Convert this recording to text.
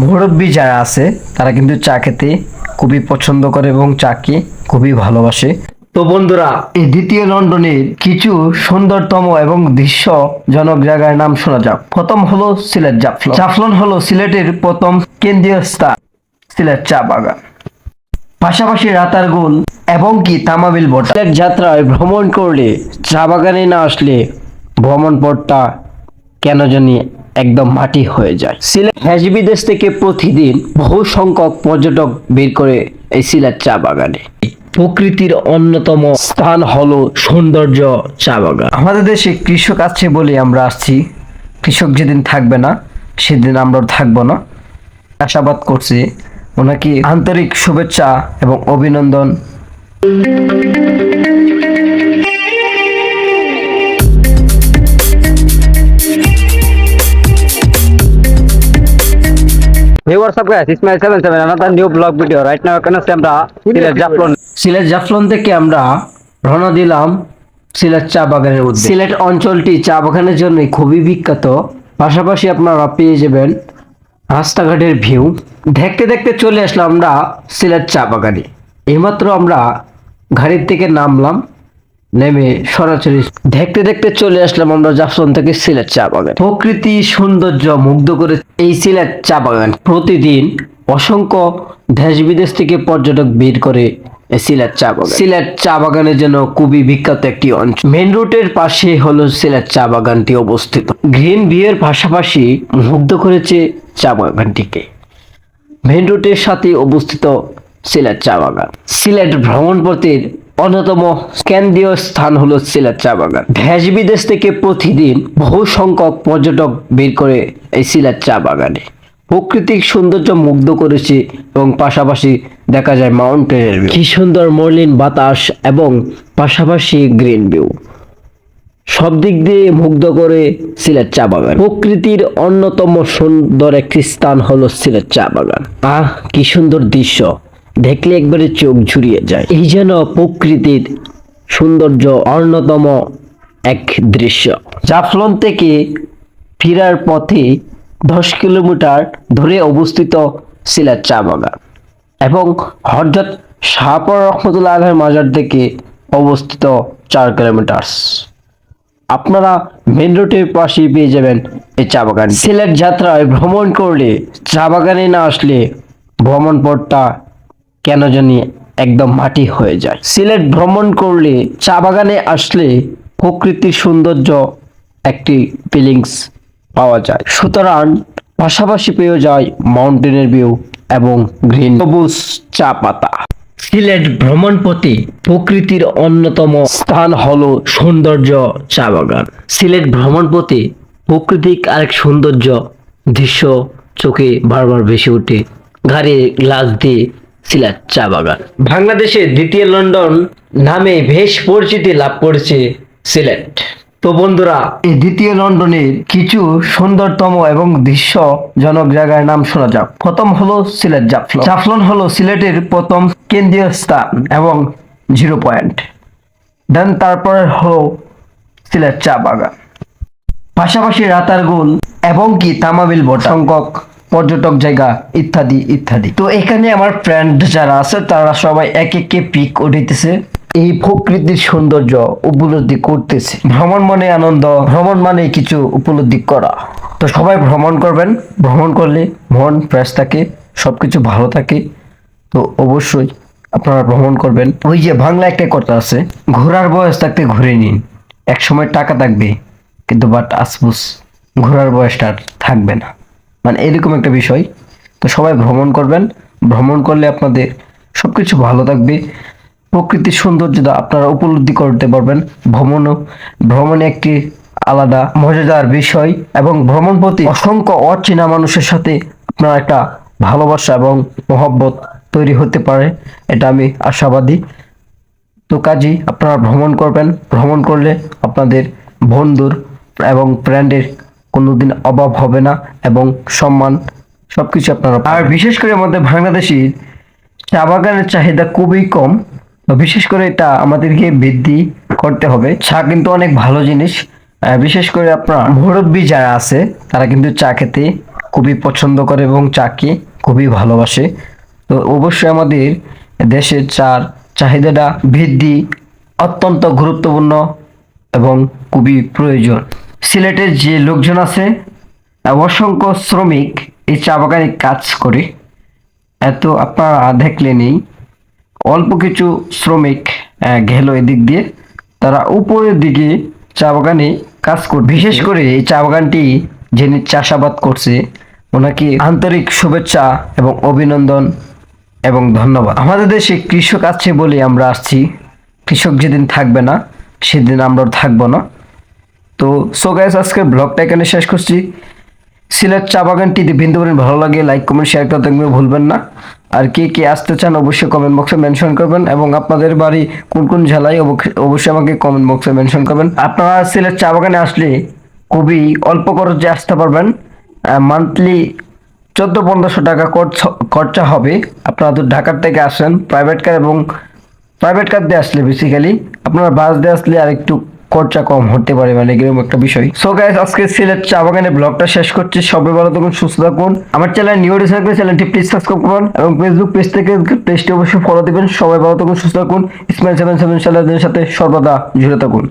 মুরব্বী যারা আছে, তারা কিন্তু চা খেতে খুবই পছন্দ করে এবং চাকে খুবই ভালোবাসে। তো বন্ধুরা, এই দ্বিতীয় লন্ডনের কিছু সুন্দরতম এবং দৃশ্যজনক জায়গার নাম শোনা যাক। প্রথম হলো সিলেট জাফলন জাফলন হলো সিলেটের প্রথম কেন্দ্রীয় স্থান, সিলেট চা বাগান। পাশাপাশি রাতারগুল এবং কি তামাবিল বটা। সিলেট যাত্রায় ভ্রমণ করলে চা বাগানে না আসলে ভ্রমণ পথটা কেন জানি একদম মাটি হয়ে যায়। সিলেট দেশ বিদেশ থেকে প্রতিদিন বহু সংখ্যক পর্যটক বের করে এই সিলেট চা বাগানে। প্রকৃতির অন্যতম স্থান হলো সৌন্দর্য চা বাগান। আমাদের দেশে কৃষক আছে বলে আমরা আসছি। কৃষক যেদিন থাকবে না, সেদিন আমরা থাকব না। আশাবাদ করছি ওনাকে আন্তরিক শুভেচ্ছা এবং অভিনন্দন। Hey, what's up guys? It's my 77 another new vlog video. Right now, এখানে আছি আমরা সিলেট জাফলন সিলেট জাফলন থেকে আমরা রওনা দিলাম সিলেট চা বাগানের উদ্দেশ্যে। সিলেট অঞ্চলটি চা বাগানের জন্য খুবই বিখ্যাত। পাশাপাশি আপনারা পেয়ে যাবেন রাস্তাঘাটের ভিউ। দেখতে দেখতে চলে আসলাম আমরা সিলেট চা বাগানে। এইমাত্র আমরা গাড়ির থেকে নামলাম। নেমে সরাসরি দেখতে দেখতে চলে আসলাম আমরা জাফলন থেকে সিলেট চা বাগান। প্রকৃতি সৌন্দর্য মুগ্ধ করে এই সিলেট চা বাগান প্রতিদিন অসংখ্য দেশ বিদেশ থেকে পর্যটক ভিড় করে সিলেট চা বাগান। সিলেট চা বাগানের জন্য খুবই বিখ্যাত একটি অঞ্চল। মেন রুটের পাশে হলো সিলেট চা বাগানটি অবস্থিত। গ্রিন ভিউয়ের পাশাপাশি মুগ্ধ করেছে চা বাগানটিকে। মেন রুটের সাথে অবস্থিত সিলেট চা বাগান। সিলেট ভ্রমণপথের অন্যতম কেন্দ্রীয় স্থান হলো সিলেট চা বাগান। দেশ বিদেশ থেকে প্রতিদিন বহু সংখ্যক পর্যটক বের করে এই সিলেট চা বাগানে। প্রাকৃতিক সৌন্দর্য মুগ্ধ করেছে এবং পাশাপাশি দেখা যায় মাউন্টেনের কি সুন্দর মলিন বাতাস এবং পাশাপাশি গ্রিন ভিউ সব দিক দিয়ে মুগ্ধ করে সিলেট চা বাগান। প্রকৃতির অন্যতম সুন্দর একটি স্থান হলো সিলেট চা বাগান। আহ, কি সুন্দর দৃশ্য। দেখলে একবারে চোখ ঝুরিয়ে যায়। এই যেন প্রকৃতির সৌন্দর্য অন্যতম এক দৃশ্য। জাফলন থেকে ফেরার পথে দশ কিলোমিটার ধরে অবস্থিত সিলেট চা বাগান এবং হরজত শাহপুর রহমতুল্লাহ আলহের মাজার থেকে অবস্থিত চার কিলোমিটার আপনারা মেন রোডের পাশেই পেয়ে যাবেন এই চা বাগান সিলেট যাত্রায় ভ্রমণ করলে, চা বাগানে না আসলে ভ্রমণ পথটা কেন জানি একদম মাটি হয়ে যায়। সিলেট ভ্রমণ করলে চা বাগানে আসলে প্রকৃতির সৌন্দর্য একটি ফিলিংস পাওয়া যায়। সুতরাং পাশাপাশি পেয়ে যায় মাউন্টেনের ভিউ এবং গ্রিন সবুজ চা পাতা। সিলেট ভ্রমণ পথে প্রকৃতির অন্যতম স্থান হলো সৌন্দর্য চা বাগান। সিলেট ভ্রমণ পথে প্রাকৃতিক আরেক সৌন্দর্য দৃশ্য চোখে বারবার ভেসে ওঠে। গাড়ি গ্লাস দিয়ে সিলেট চা বাগান। বাংলাদেশের দ্বিতীয় লন্ডন নামে বেশ পরিচিতি লাভ করেছে সিলেট। তো বন্ধুরা, এই দ্বিতীয় লন্ডনের কিছু সুন্দরতম এবং দৃশ্যজনক জায়গার নাম শোনা যাক। প্রথম হলো সিলেট জাফলন জাফলন হলো সিলেটের প্রথম কেন্দ্রীয় স্থান এবং জিরো পয়েন্ট। দেন তারপরে হলো সিলেট চা বাগান। পাশাপাশি রাতারগুল এবং কি তামাবিল বটা। সংখ্যক পর্যটক জায়গা, ইত্যাদি ইত্যাদি। তো এখানে আমার ফ্রেন্ড যারা আছে, তারা সবাই এক একে পিক উঠিতেছে এই প্রকৃতির সৌন্দর্য উপলব্ধি করতেছে। ভ্রমণ মানে আনন্দ, ভ্রমণ মানে কিছু উপলব্ধি করা। তো সবাই ভ্রমণ করবেন। ভ্রমণ করলে মন ফ্রেশ থাকে, সবকিছু ভালো থাকে। তো অবশ্যই আপনারা ভ্রমণ করবেন। ওই যে বাংলা একটা কথা আছে, ঘোরার বয়স থাকতে ঘুরে নিন। এক সময় টাকা থাকবে, কিন্তু বাট আসবুস ঘোরার বয়সটা থাকবে না। মানে এরকম একটা বিষয়। তো সবাই ভ্রমণ করবেন। ভ্রমণ করলে আপনাদের সব কিছু ভালো থাকবে। প্রকৃতির সৌন্দর্যতা আপনারা উপলব্ধি করতে পারবেন। ভ্রমণও, ভ্রমণে একটি আলাদা মজাদার বিষয় এবং ভ্রমণ প্রতি অসংখ্য অচেনা মানুষের সাথে আপনার একটা ভালোবাসা এবং মহব্বত তৈরি হতে পারে। এটা আমি আশাবাদী। তো কাজী আপনারা ভ্রমণ করবেন। ভ্রমণ করলে আপনাদের বন্ধুর এবং ফ্রেন্ডের কোনোদিন অভাব হবে না এবং সম্মান সবকিছু আপনারা আর বিশেষ করে আমাদের বাংলাদেশি চা বাগানের চাহিদা খুবই কম। বিশেষ করে এটা আমাদেরকে বৃদ্ধি করতে হবে। চা কিন্তু অনেক ভালো জিনিস। বিশেষ করে আপনার মুরব্বী যারা আছে, তারা কিন্তু চা খেতে খুবই পছন্দ করে এবং চাকে খুবই ভালোবাসে। তো অবশ্যই আমাদের দেশের চার চাহিদাটা বৃদ্ধি অত্যন্ত গুরুত্বপূর্ণ এবং খুবই প্রয়োজন। সিলেটের যে লোকজন আছে অসংখ্য শ্রমিক এই চা বাগানে কাজ করে। এত আপনারা দেখলে নেই। অল্প কিছু শ্রমিক গেল এদিক দিয়ে। তারা উপরের দিকে চা বাগানে কাজ করে বিশেষ করে এই চা বাগানটি যিনি চাষাবাদ করছে ওনাকে আন্তরিক শুভেচ্ছা এবং অভিনন্দন এবং ধন্যবাদ। আমাদের দেশে কৃষক আছে বলে আমরা আসছি। কৃষক যেদিন থাকবে না সেদিন আমরা থাকব না। তো সো গাইস আজকের ব্লগটা এখানে শেষ করছি। সিলেট চা বাগানটি বিন্দু করেন ভালো লাগে লাইক কমেন্ট শেয়ার করতে ভুলবেন না। আর কে কে আসতে চান অবশ্যই কমেন্ট বক্সে মেনশন করবেন এবং আপনাদের বাড়ি কোন কোন জেলায় অবশ্যই আমাকে কমেন্ট বক্সে মেনশন করবেন। আপনারা সিলেট চা বাগানে আসলে খুবই অল্প খরচে আসতে পারবেন। মান্থলি চোদ্দ পনেরোশো টাকা খরচা হবে। আপনারা তো ঢাকার থেকে আসেন প্রাইভেট কার এবং প্রাইভেট কার দিয়ে আসলে বেসিক্যালি আপনারা বাস দিয়ে আসলে আর একটু খরচা কম হতে পারে মানে এরকম একটা বিষয়। সো গাইস আজকে সিলেট চা বাগানের ব্লগটা শেষ করছি। সবাই ভালো থাকুন, সুস্থ থাকুন। আমার চ্যানেল নিউ থাকবে চ্যানেলটি প্লিজ সাবস্ক্রাইব করুন এবং ফেসবুক পেজ থেকে পেজটি অবশ্যই ফলো দিবেন। সবাই ভালো থাকুন, সুস্থ থাকুন। ইসমাইল সেভেন সেভেন চ্যানেলের সাথে সর্বদা জুড়ে থাকুন।